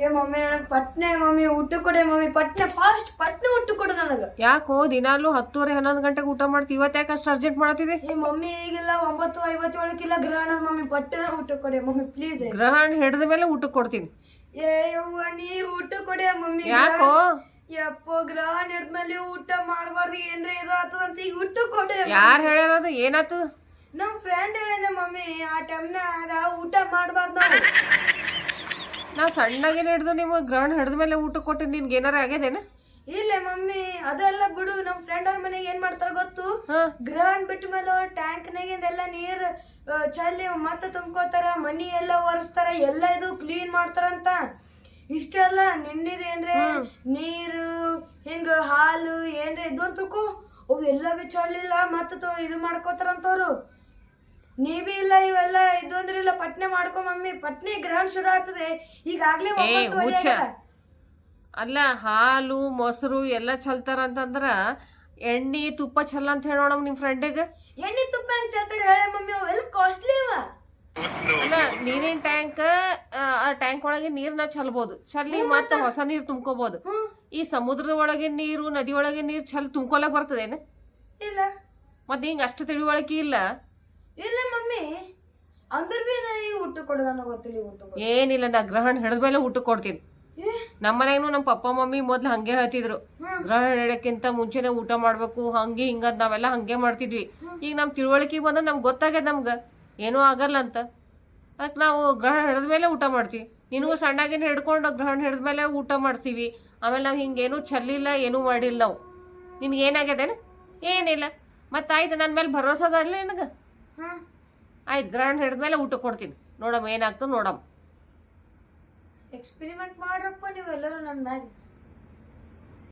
ಏ ಮಮ್ಮಿ ನನಗೆ ಪಟ್ನೆ ಮಮ್ಮಿ ಊಟ ಕೊಡೆ ಮಮ್ಮಿ ಪಟ್ನೆ ಫಾಸ್ಟ್ ಪಟ್ನೆ ಊಟ ಕೊಡು ನನಗೆ. ಯಾಕೋ ದಿನಾಲು ಹತ್ತುವರೆ ಹನ್ನೊಂದು ಗಂಟೆಗೆ ಊಟ ಮಾಡ್ತಿ ಇವತ್ತು ಯಾಕೆ ಅಷ್ಟು ಅರ್ಜೆಂಟ್ ಮಾಡತ್ತಿದೆ ಏ ಮಮ್ಮಿ ಈಗಿಲ್ಲ ಒಂಬತ್ತು ಐವತ್ತೇಳಕ್ಕಿಲ್ಲ ಗ್ರಹಣ ಮಮ್ಮಿ ಪಟ್ಟನೆ ಊಟ ಕೊಡೆ ಮಮ್ಮಿ ಪ್ಲೀಸ್ ಗ್ರಹಣ ಹಿಡಿದ ಮೇಲೆ ಊಟ ಕೊಡ್ತೀನಿ. ಏ ಯವ್ವ ನೀ ಊಟ ಕೊಡೆ ಮಮ್ಮಿ ಯಾಕೋ? ಯಪ್ಪೋ ಗ್ರಹಣ ಮೇಲೆ ಊಟ ಮಾಡಬಾರ್ದು ಏನ್ರ ಇದು ಆತದ ಅಂತ ಈಗ ಊಟ ಕೊಡೆ ಯಾರು ಹೇಳ್ಯಾರದು ಏನಾತು? ನಮ್ಮ ಫ್ರೆಂಡ್ ಹೇಳಿದೆ ಮಮ್ಮಿ ಆ ಟೈಮ್ನಾಗ ಊಟ ಮಾಡಬಾರ್ದು ನಾವು ನಾ ಸಣ್ಣಗೇನು ಹಿಡಿದು ನೀವು ಗ್ರಹಣ ಹಿಡಿದ ಮೇಲೆ ಊಟ ಕೊಟ್ಟು ನಿನ್ಗೆ ಏನಾರ ಆಗ್ಯದೇನು? ಇಲ್ಲ ಮಮ್ಮಿ ಅದೆಲ್ಲ ಬಿಡು ನಮ್ ಫ್ರೆಂಡ್ ಅವ್ರ ಮನೆಗೆ ಏನ್ ಮಾಡ್ತಾರ ಗೊತ್ತು? ಗ್ರಹಣ ಬಿಟ್ಟ ಮೇಲೆ ಟ್ಯಾಂಕ್ನಾಗಿಂದೆಲ್ಲ ನೀರ್ ಆ, ಚಲ್ಲಿ ಮತ್ತೆ ತುಂಬ್ಕೋತಾರ ಮನಿ ಎಲ್ಲ ಒರೆಸ್ತಾರ ಎಲ್ಲ ಇದು ಕ್ಲೀನ್ ಮಾಡ್ತಾರಂತ. ಇಷ್ಟೆಲ್ಲ ನಿನ್ನಿರ್ ಏನ್ರೆ ನೀರು ಹಿಂಗ ಹಾಲು ಏನ್ರೆ ಇದು ಅಂತ ಅವು ಎಲ್ಲ ಚಲ್ಲಿಲ್ಲ ಮತ್ತೆ ಇದು ಮಾಡ್ಕೋತಾರಂತವ್ರು. ನೀ ಬಿ ಇಲ್ಲ ಇವೆಲ್ಲ ಇದು ಅಂದ್ರೆ ಇಲ್ಲ ಪಟ್ನೆ ಮಾಡ್ಕೊ ಮಮ್ಮಿ. ಪಟ್ನೆ ಗ್ರಹಣ ಶುರು ಆಗ್ತದೆ. ಈಗಾಗ್ಲೇ ಏ ಒಂಬತ್ತು ವರೆ ಹುಚ್ಚ. ಆಗ್ಯದ. ಅಲ್ಲ ಹಾಲು ಮೊಸರು ಎಲ್ಲ ಚಲ್ತಾರ ಅಂತಂದ್ರ ಎಣ್ಣೆ ತುಪ್ಪ ಚಲ್ಲ ಅಂತ ಹೇಳೋಣ ನಿಮ್ಮ ಫ್ರೆಂಡಿಗೆ ಎಣ್ಣೆ ತುಪ್ಪ ಅಂತ ಚಲ್ತಾರೆ ಹೇಳಿ ಮಮ್ಮಿ ಅವೆಲ್ಲ ಕಾಸ್ಟ್ಲಿ ಅವ. ಅಲ್ಲ ನೀರಿನ ಟ್ಯಾಂಕ್ ಆ ಟ್ಯಾಂಕ್ ಒಳಗೆ ನೀರ್ ನಾವ್ ಚಲ್ಬೋದು. ಚಲ್ಲಿ ಮತ್ತೆ ಹೊಸ ನೀರ್ ತುಂಬ್ಕೋಬಹುದು ಈ ಸಮುದ್ರದ ಒಳಗೆ ನೀರು ನದಿ ಒಳಗೆ ನೀರ್ ಚಲ್ ತುಂಬ್ಕೊಳಕ್ ಬರ್ತದೇನು? ಇಲ್ಲ. ಮತ್ತೆ ಹಿಂಗ ಅಷ್ಟು ತಿಳಿವಳಿಕೆ ಇಲ್ಲ? ಇಲ್ಲ ಅಂದ್ರ ಬಿ ನಾ ಈಗ ಊಟ ಕೊಡೋದು ಗೊತ್ತಿಲ್ಲ ಈಗ ಊಟ ಕೊಡೋದು. ಏನಿಲ್ಲ ನಾ ಗ್ರಹಣ ಹಿಡಿದ ಮೇಲೆ ಊಟ ಕೊಡ್ತೀನಿ. ಏ, ನಮ್ಮ ಮನೆಗೂ ನಮ್ಮ ಪಪ್ಪ ಮಮ್ಮಿ ಮೊದ್ಲು ಹಂಗೆ ಹೇಳ್ತಿದ್ರು. ಗ್ರಹಣ ಹಿಡಕ್ಕಿಂತ ಮುಂಚೆನೆ ಊಟ ಮಾಡ್ಬೇಕು ಹಂಗೆ ಹಿಂಗಂತ ನಾವೆಲ್ಲ ಹಂಗೆ ಮಾಡ್ತಿದ್ವಿ. ಈಗ ನಮ್ ತಿಳುವಳಿಕೆಗೆ ಬಂದ ನಮ್ಗೆ ಗೊತ್ತಾಗ್ಯದ ನಮ್ಗೆ. ಏನೂ ಆಗಲ್ಲ ಅಂತ. ಅದಕ್ಕೆ ನಾವು ಗ್ರಹಣ ಹಿಡಿದ್ಮೇಲೆ ಊಟ ಮಾಡ್ತೀವಿ. ನಿನಗೂ ಸಣ್ಣಾಗಿನ ಹಿಡ್ಕೊಂಡು ಗ್ರಹಣ ಹಿಡಿದ ಮೇಲೆ ಊಟ ಮಾಡ್ತೀವಿ ಆಮೇಲೆ ನಾವು ಹಿಂಗೇನೂ ಚಲ್ಲಿಲ್ಲ ಏನೂ ಮಾಡಿಲ್ಲ ನಾವು. ನಿನ್ಗೆ ಏನಾಗ್ಯದೇನು? ಏನಿಲ್ಲ. ಮತ್ತೆ ಆಯ್ತು ನನ್ನ ಮೇಲೆ ಭರೋಸೆ ಅದಲ್ಲ ನಿನಗೆ? ಆಯ್ತು ಗ್ರಾಂಡ್ ಹಿಡಿದ್ಮೇಲೆ ಊಟ ಕೊಡ್ತೀನಿ. ನೋಡಮ್ಮ ಏನಾಗ್ತದೆ ನೋಡಮ್ಮ. ಎಕ್ಸ್ಪೆರಿಮೆಂಟ್ ಮಾಡ್ರಪ್ಪ ನೀವೆಲ್ಲರೂ ನನ್ನ ಮ್ಯಾಗ.